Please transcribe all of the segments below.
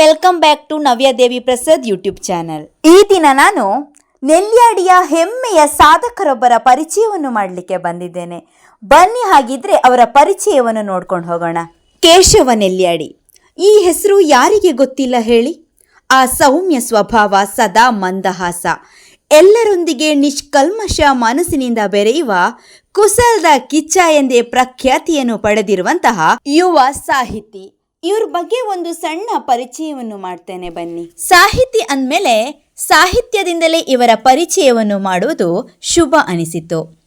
Welcome back to Navyadevi Prasad YouTube channel ಈ ದಿನ ನಾನು ನೆಲ್ಯಾಡಿಯ ಹೆಮ್ಮೆಯ ಸಾಧಕರೊಬ್ಬರ ಪರಿಚಯವನ್ನು ಮಾಡಲಿಕ್ಕೆ ಬಂದಿದ್ದೇನೆ. ಬನ್ನಿ ಹಾಗಿದ್ರೆ ಅವರ ಪರಿಚಯವನ್ನು ನೋಡ್ಕೊಂಡು ಹೋಗೋಣ. ಕೇಶವ ನೆಲ್ಯಾಡಿ ಈ ಹೆಸರು ಯಾರಿಗೆ ಗೊತ್ತಿಲ್ಲ ಹೇಳಿ? ಆ ಸೌಮ್ಯ ಸ್ವಭಾವ ಸದಾ ಮಂದಹಾಸ. ಎಲ್ಲರೊಂದಿಗೆ ನಿಷ್ಕಲ್ಮಶ ಮನಸ್ಸಿನಿಂದ ಬೆರೆಯುವ ಕುಸಲ್ದ ಕಿಚ್ಚ ಎಂದೇ ಪ್ರಖ್ಯಾತಿಯನ್ನು ಪಡೆದಿರುವಂತಹ ಯುವ ಸಾಹಿತಿ ಇವ್ರ ಬಗ್ಗೆ ಒಂದು ಸಣ್ಣ ಪರಿಚಯವನ್ನು ಮಾಡ್ತೇನೆ ಬನ್ನಿ. ಸಾಹಿತಿ ಅಂದಮೇಲೆ ಸಾಹಿತ್ಯದಿಂದಲೇ ಇವರ ಪರಿಚಯವನ್ನು ಮಾಡುವುದು ಶುಭ ಅನಿಸಿತು.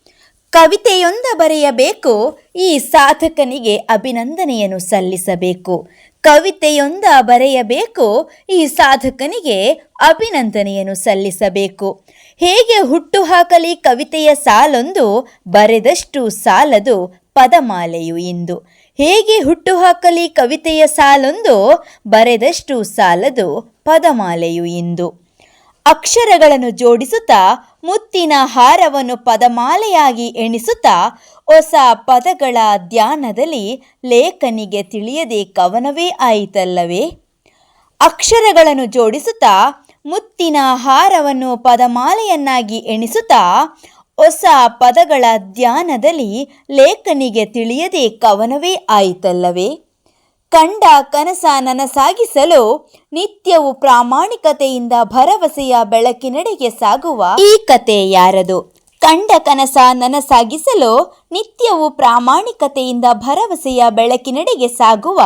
ಕವಿತೆಯೊಂದ ಬರೆಯಬೇಕು, ಈ ಸಾಧಕನಿಗೆ ಅಭಿನಂದನೆಯನ್ನು ಸಲ್ಲಿಸಬೇಕು. ಕವಿತೆಯೊಂದ ಬರೆಯಬೇಕು, ಈ ಸಾಧಕನಿಗೆ ಅಭಿನಂದನೆಯನ್ನು ಸಲ್ಲಿಸಬೇಕು. ಹೇಗೆ ಹುಟ್ಟು ಹಾಕಲಿ ಕವಿತೆಯ ಸಾಲೊಂದು, ಬರೆದಷ್ಟು ಸಾಲದು ಪದಮಾಲೆಯು ಇಂದು. ಹೇಗೆ ಹುಟ್ಟು ಹಾಕಲಿ ಕವಿತೆಯ ಸಾಲೊಂದು, ಬರೆದಷ್ಟು ಸಾಲದು ಪದಮಾಲೆಯು ಇಂದು. ಅಕ್ಷರಗಳನ್ನು ಜೋಡಿಸುತ್ತಾ, ಮುತ್ತಿನ ಹಾರವನ್ನು ಪದಮಾಲೆಯಾಗಿ ಎಣಿಸುತ್ತಾ, ಹೊಸ ಪದಗಳ ಧ್ಯಾನದಲ್ಲಿ ಲೇಖನಿಗೆ ತಿಳಿಯದೆ ಕವನವೇ ಆಯಿತಲ್ಲವೇ? ಅಕ್ಷರಗಳನ್ನು ಜೋಡಿಸುತ್ತಾ, ಮುತ್ತಿನ ಹಾರವನ್ನು ಪದಮಾಲೆಯನ್ನಾಗಿ ಎಣಿಸುತ್ತಾ ಹೊಸ ಪದಗಳ ಧ್ಯಾನದಲ್ಲಿ ಲೇಖನಿಗೆ ತಿಳಿಯದೆ ಕವನವೇ ಆಯಿತಲ್ಲವೇ? ಕಂಡ ಕನಸ ನನಸಾಗಿಸಲು ನಿತ್ಯವು ಪ್ರಾಮಾಣಿಕತೆಯಿಂದ ಭರವಸೆಯ ಬೆಳಕಿನೆಡೆಗೆ ಸಾಗುವ ಈ ಕತೆ ಯಾರದು? ಕಂಡ ಕನಸ ನನಸಾಗಿಸಲು ನಿತ್ಯವು ಪ್ರಾಮಾಣಿಕತೆಯಿಂದ ಭರವಸೆಯ ಬೆಳಕಿನೆಡೆಗೆ ಸಾಗುವ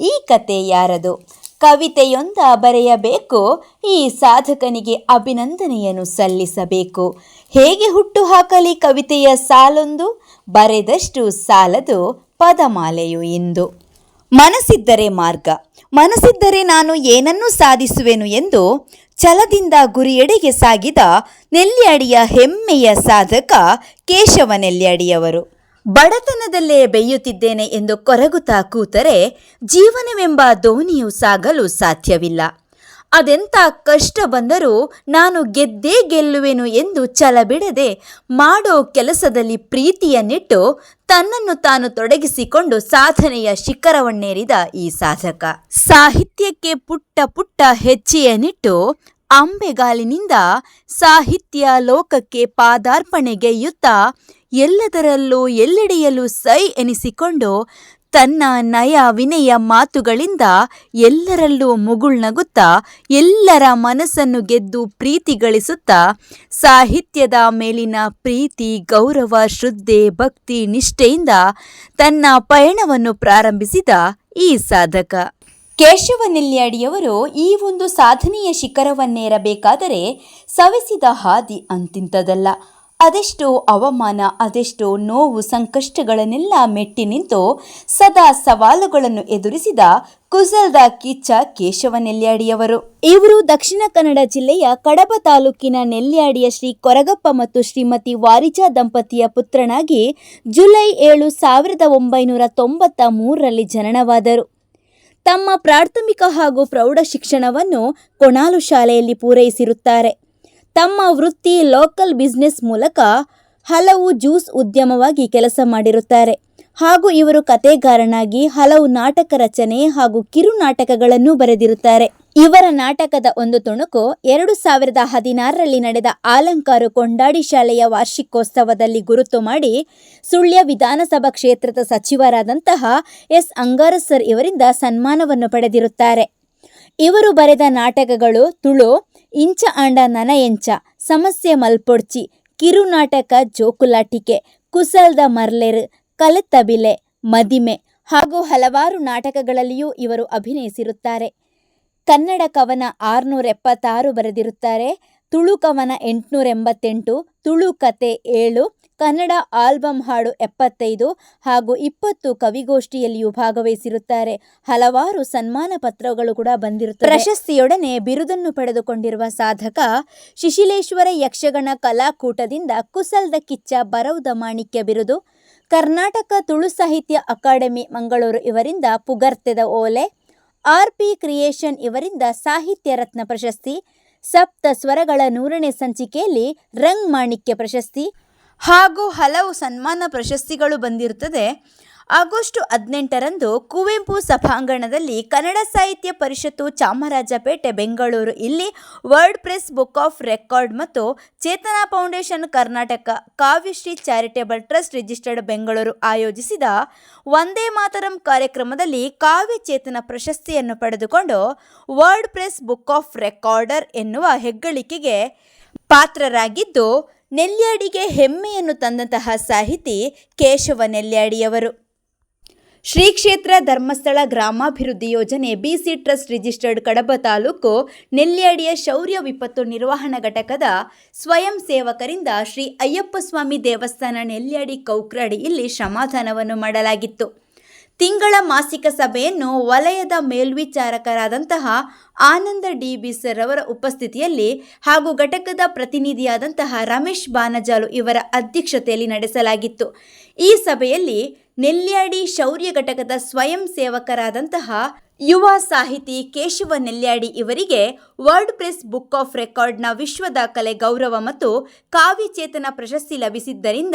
ಈ ಕತೆ ಯಾರದು? ಕವಿತೆಯೊಂದ ಬರೆಯಬೇಕು, ಈ ಸಾಧಕನಿಗೆ ಅಭಿನಂದನೆಯನ್ನು ಸಲ್ಲಿಸಬೇಕು. ಹೇಗೆ ಹುಟ್ಟು ಹಾಕಲಿ ಕವಿತೆಯ ಸಾಲೊಂದು? ಬರೆದಷ್ಟು ಸಾಲದು ಪದಮಾಲೆಯು ಇಂದು. ಮನಸ್ಸಿದ್ದರೆ ಮಾರ್ಗ, ಮನಸ್ಸಿದ್ದರೆ ನಾನು ಏನನ್ನೂ ಸಾಧಿಸುವೆನು ಎಂದು ಛಲದಿಂದ ಗುರಿಯೆಡೆಗೆ ಸಾಗಿದ ನೆಲ್ಯಾಡಿಯ ಹೆಮ್ಮೆಯ ಸಾಧಕ ಕೇಶವ ನೆಲ್ಯಾಡಿಯವರು ಬಡತನದಲ್ಲೇ ಬೆಯ್ಯುತ್ತಿದ್ದೇನೆ ಎಂದು ಕೊರಗುತ್ತಾ ಕೂತರೆ ಜೀವನವೆಂಬ ದೋಣಿಯು ಸಾಗಲು ಸಾಧ್ಯವಿಲ್ಲ. ಅದೆಂಥ ಕಷ್ಟ ಬಂದರೂ ನಾನು ಗೆದ್ದೇ ಗೆಲ್ಲುವೆನು ಎಂದು ಛಲ ಬಿಡದೆ ಮಾಡೋ ಕೆಲಸದಲ್ಲಿ ಪ್ರೀತಿಯನ್ನಿಟ್ಟು ತನ್ನನ್ನು ತಾನು ತೊಡಗಿಸಿಕೊಂಡು ಸಾಧನೆಯ ಶಿಖರವನ್ನೇರಿದ ಈ ಸಾಧಕ. ಸಾಹಿತ್ಯಕ್ಕೆ ಪುಟ್ಟ ಪುಟ್ಟ ಹೆಜ್ಜೆಯನ್ನಿಟ್ಟು ಅಂಬೆಗಾಲಿನಿಂದ ಸಾಹಿತ್ಯ ಲೋಕಕ್ಕೆ ಪಾದಾರ್ಪಣೆಗೈಯುತ್ತ ಎಲ್ಲದರಲ್ಲೂ ಎಲ್ಲೆಡೆಯಲ್ಲೂ ಸೈ ಎನಿಸಿಕೊಂಡು ತನ್ನ ನಯ ವಿನಯ ಮಾತುಗಳಿಂದ ಎಲ್ಲರಲ್ಲೂ ಮುಗುಳ್ನಗುತ್ತಾ ಎಲ್ಲರ ಮನಸ್ಸನ್ನು ಗೆದ್ದು ಪ್ರೀತಿ ಗಳಿಸುತ್ತಾ, ಸಾಹಿತ್ಯದ ಮೇಲಿನ ಪ್ರೀತಿ, ಗೌರವ, ಶ್ರದ್ಧೆ, ಭಕ್ತಿ, ನಿಷ್ಠೆಯಿಂದ ತನ್ನ ಪಯಣವನ್ನು ಪ್ರಾರಂಭಿಸಿದ ಈ ಸಾಧಕ. ಕೇಶವ ನೆಲ್ಯಾಡಿಯವರು ಈ ಒಂದು ಸಾಧನೆಯ ಶಿಖರವನ್ನೇರಬೇಕಾದರೆ ಸವೆಸಿದ ಹಾದಿ ಅಂತಿಂತದಲ್ಲ ಅದೆಷ್ಟೋ ಅವಮಾನ, ಅದೆಷ್ಟೋ ನೋವು, ಸಂಕಷ್ಟಗಳನ್ನೆಲ್ಲ ಮೆಟ್ಟಿ ನಿಂತು ಸದಾ ಸವಾಲುಗಳನ್ನು ಎದುರಿಸಿದ ಕುಸಲ್ದ ಕಿಚ್ಚ ಕೇಶವ ನೆಲ್ಯಾಡಿಯವರು ಇವರು ದಕ್ಷಿಣ ಕನ್ನಡ ಜಿಲ್ಲೆಯ ಕಡಬ ತಾಲೂಕಿನ ನೆಲ್ಯಾಡಿಯ ಶ್ರೀ ಕೊರಗಪ್ಪ ಮತ್ತು ಶ್ರೀಮತಿ ವಾರಿಜಾ ದಂಪತಿಯ ಪುತ್ರನಾಗಿ ಜುಲೈ ಏಳು ಸಾವಿರದ ಒಂಬೈನೂರ ತೊಂಬತ್ತ ಮೂರರಲ್ಲಿ ಜನನವಾದರು. ತಮ್ಮ ಪ್ರಾಥಮಿಕ ಹಾಗೂ ಪ್ರೌಢ ಶಿಕ್ಷಣವನ್ನು ಕೊಣಾಲು ಶಾಲೆಯಲ್ಲಿ ಪೂರೈಸಿರುತ್ತಾರೆ. ತಮ್ಮ ವೃತ್ತಿ ಲೋಕಲ್ ಬಿಸ್ನೆಸ್ ಮೂಲಕ ಹಲವು ಜ್ಯೂಸ್ ಉದ್ಯಮವಾಗಿ ಕೆಲಸ ಮಾಡಿರುತ್ತಾರೆ. ಹಾಗೂ ಇವರು ಕತೆಗಾರನಾಗಿ ಹಲವು ನಾಟಕ ರಚನೆ ಹಾಗೂ ಕಿರು ನಾಟಕಗಳನ್ನು ಬರೆದಿರುತ್ತಾರೆ. ಇವರ ನಾಟಕದ ಒಂದು ತುಣುಕು ಎರಡು ಸಾವಿರದ ಹದಿನಾರರಲ್ಲಿ ನಡೆದ ಆಲಂಕಾರು ಕೊಂಡಾಡಿ ಶಾಲೆಯ ವಾರ್ಷಿಕೋತ್ಸವದಲ್ಲಿ ಗುರುತು ಮಾಡಿ ಸುಳ್ಯ ವಿಧಾನಸಭಾ ಕ್ಷೇತ್ರದ ಸಚಿವರಾದಂತಹ ಎಸ್ ಅಂಗಾರ ಸರ್ ಇವರಿಂದ ಸನ್ಮಾನವನ್ನು ಪಡೆದಿರುತ್ತಾರೆ. ಇವರು ಬರೆದ ನಾಟಕಗಳು ತುಳು, ಇಂಚ ಆಂಡ ನನ ಎಂಚ, ಸಮಸ್ಯೆ ಮಲ್ಪೊಡ್ಚಿ ಕಿರುನಾಟಕ ಜೋಕುಲಾಟಿಕೆ, ಕುಸಲ್ದ ಮರ್ಲೆರ್ ಕಲೆತಬಿಲೆ ಮದಿಮೆ ಹಾಗೂ ಹಲವಾರು ನಾಟಕಗಳಲ್ಲಿಯೂ ಇವರು ಅಭಿನಯಿಸಿರುತ್ತಾರೆ. ಕನ್ನಡ ಕವನ ಆರುನೂರ ಎಪ್ಪತ್ತಾರು ಬರೆದಿರುತ್ತಾರೆ, ತುಳು ಕವನ ಎಂಟುನೂರ ಎಂಬತ್ತೆಂಟು ತುಳು ಕತೆ ಏಳು ಕನ್ನಡ ಆಲ್ಬಮ್ ಹಾಡು ಎಪ್ಪತ್ತೈದು ಹಾಗೂ ಇಪ್ಪತ್ತು ಕವಿಗೋಷ್ಠಿಯಲ್ಲಿಯೂ ಭಾಗವಹಿಸಿರುತ್ತಾರೆ. ಹಲವಾರು ಸನ್ಮಾನ ಪತ್ರಗಳು ಕೂಡ ಬಂದಿರುತ್ತವೆ. ಪ್ರಶಸ್ತಿಯೊಡನೆ ಬಿರುದನ್ನು ಪಡೆದುಕೊಂಡಿರುವ ಸಾಧಕ ಶಿಶಿಲೇಶ್ವರ ಯಕ್ಷಗಣ ಕಲಾಕೂಟದಿಂದ ಕುಸಲ್ದ ಕಿಚ್ಚ ಬರೌದ ಮಾಣಿಕ್ಯ ಬಿರುದು, ಕರ್ನಾಟಕ ತುಳು ಸಾಹಿತ್ಯ ಅಕಾಡೆಮಿ ಮಂಗಳೂರು ಇವರಿಂದ ಪುಗರ್ತೆದ ಓಲೆ ಆರ್ ಪಿ ಕ್ರಿಯೇಷನ್ ಇವರಿಂದ ಸಾಹಿತ್ಯ ರತ್ನ ಪ್ರಶಸ್ತಿ, ಸಪ್ತ ಸ್ವರಗಳ ನೂರನೇ ಸಂಚಿಕೆಯಲ್ಲಿ ರಂಗ್ ಮಾಣಿಕ್ಯ ಪ್ರಶಸ್ತಿ ಹಾಗೂ ಹಲವು ಸನ್ಮಾನ ಪ್ರಶಸ್ತಿಗಳು ಬಂದಿರುತ್ತದೆ. ಆಗಸ್ಟ್ ಹದಿನೆಂಟರಂದು ಕುವೆಂಪು ಸಭಾಂಗಣದಲ್ಲಿ ಕನ್ನಡ ಸಾಹಿತ್ಯ ಪರಿಷತ್ತು ಚಾಮರಾಜಪೇಟೆ, ಬೆಂಗಳೂರು, ಇಲ್ಲಿ world press, book of record ಮತ್ತು Chetana foundation Karnataka Kavyashree charitable trust registered Bengaluru ಆಯೋಜಿಸಿದ ವಂದೇ ಮಾತರಂ ಕಾರ್ಯಕ್ರಮದಲ್ಲಿ ಕಾವ್ಯ ಚೇತನ ಪ್ರಶಸ್ತಿಯನ್ನು ಪಡೆದುಕೊಂಡು world press, book of recorder ಎನ್ನುವ ಹೆಗ್ಗಳಿಕೆಗೆ ಪಾತ್ರರಾಗಿದ್ದು ನೆಲ್ಯಾಡಿಗೆ ಹೆಮ್ಮೆಯನ್ನು ತಂದಂತಹ ಸಾಹಿತಿ ಕೇಶವ ನೆಲ್ಯಾಡಿಯವರು. ಶ್ರೀ ಕ್ಷೇತ್ರ ಧರ್ಮಸ್ಥಳ ಗ್ರಾಮಾಭಿವೃದ್ಧಿ ಯೋಜನೆ BC trust registered Kadaba taluk ನೆಲ್ಯಾಡಿಯ ಶೌರ್ಯ ವಿಪತ್ತು ನಿರ್ವಹಣಾ ಘಟಕದ ಸ್ವಯಂ ಸೇವಕರಿಂದ ಶ್ರೀ ಅಯ್ಯಪ್ಪ ಸ್ವಾಮಿ ದೇವಸ್ಥಾನ ನೆಲ್ಯಾಡಿ ಕೌಕ್ರಾಡಿ ಇಲ್ಲಿ ಶಮಾಧಾನವನ್ನು ಮಾಡಲಾಗಿತ್ತು. ತಿಂಗಳ ಮಾಸಿಕ ಸಭೆಯನ್ನು ವಲಯದ ಮೇಲ್ವಿಚಾರಕರಾದಂತಹ ಆನಂದ ಡಿ ಬಿ ಸರ್ ಅವರ ಉಪಸ್ಥಿತಿಯಲ್ಲಿ ಹಾಗೂ ಘಟಕದ ಪ್ರತಿನಿಧಿಯಾದಂತಹ ರಮೇಶ್ ಬಾನಜಾಲು ಇವರ ಅಧ್ಯಕ್ಷತೆಯಲ್ಲಿ ನಡೆಸಲಾಗಿತ್ತು. ಈ ಸಭೆಯಲ್ಲಿ ನೆಲ್ಯಾಡಿ ಶೌರ್ಯ ಘಟಕದ ಸ್ವಯಂ ಸೇವಕರಾದಂತಹ ಯುವ ಸಾಹಿತಿ ಕೇಶವ ನೆಲ್ಯಾಡಿ ಇವರಿಗೆ ವರ್ಲ್ಡ್ ಪ್ರೆಸ್ ಬುಕ್ ಆಫ್ ರೆಕಾರ್ಡ್ನ ವಿಶ್ವ ದಾಖಲೆ ಗೌರವ ಮತ್ತು ಕಾವ್ಯಚೇತನ ಪ್ರಶಸ್ತಿ ಲಭಿಸಿದ್ದರಿಂದ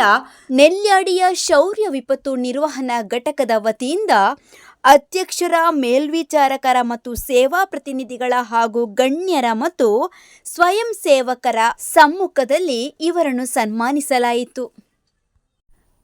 ನೆಲ್ಯಾಡಿಯ ಶೌರ್ಯ ವಿಪತ್ತು ನಿರ್ವಹಣಾ ಘಟಕದ ವತಿಯಿಂದ ಅಧ್ಯಕ್ಷರ ಮೇಲ್ವಿಚಾರಕರ ಮತ್ತು ಸೇವಾ ಪ್ರತಿನಿಧಿಗಳ ಹಾಗೂ ಗಣ್ಯರ ಮತ್ತು ಸ್ವಯಂ ಸೇವಕರ ಸಮ್ಮುಖದಲ್ಲಿ ಇವರನ್ನು ಸನ್ಮಾನಿಸಲಾಯಿತು.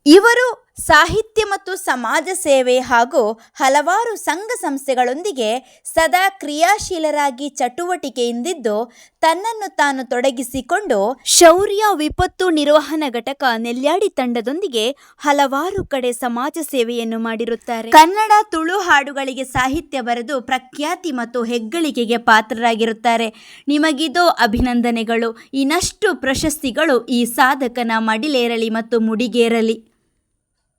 ಇವರು ಸಾಹಿತ್ಯ ಮತ್ತು ಸಮಾಜ ಸೇವೆ ಹಾಗೂ ಹಲವಾರು ಸಂಘ ಸಂಸ್ಥೆಗಳೊಂದಿಗೆ ಸದಾ ಕ್ರಿಯಾಶೀಲರಾಗಿ ಚಟುವಟಿಕೆಯಿಂದಿದ್ದು, ತನ್ನನ್ನು ತಾನು ತೊಡಗಿಸಿಕೊಂಡು ಶೌರ್ಯ, ವಿಪತ್ತು ನಿರ್ವಹಣಾ ಘಟಕ ನೆಲ್ಯಾಡಿ ತಂಡದೊಂದಿಗೆ ಹಲವಾರು ಕಡೆ ಸಮಾಜ ಸೇವೆಯನ್ನು ಮಾಡಿರುತ್ತಾರೆ. ಕನ್ನಡ ತುಳು ಹಾಡುಗಳಿಗೆ ಸಾಹಿತ್ಯ ಬರೆದು ಪ್ರಖ್ಯಾತಿ ಮತ್ತು ಹೆಗ್ಗಳಿಕೆಗೆ ಪಾತ್ರರಾಗಿರುತ್ತಾರೆ. ನಿಮಗಿದೋ ಅಭಿನಂದನೆಗಳು. ಇನ್ನಷ್ಟು ಪ್ರಶಸ್ತಿಗಳು ಈ ಸಾಧಕನ ಮಡಿಲೇರಲಿ ಮತ್ತು ಮುಡಿಗೇರಲಿ.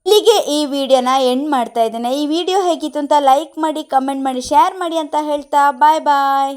ಇಲ್ಲಿಗೆ ಈ ವಿಡಿಯೋನ ಎಂಡ್ ಮಾಡ್ತಾ ಇದ್ದೇನೆ. ಈ ವಿಡಿಯೋ ಹೇಗಿತ್ತು ಅಂತ ಲೈಕ್ ಮಾಡಿ ಕಮೆಂಟ್ ಮಾಡಿ ಶೇರ್ ಮಾಡಿ ಅಂತ ಹೇಳ್ತಾ ಬಾಯ್ ಬಾಯ್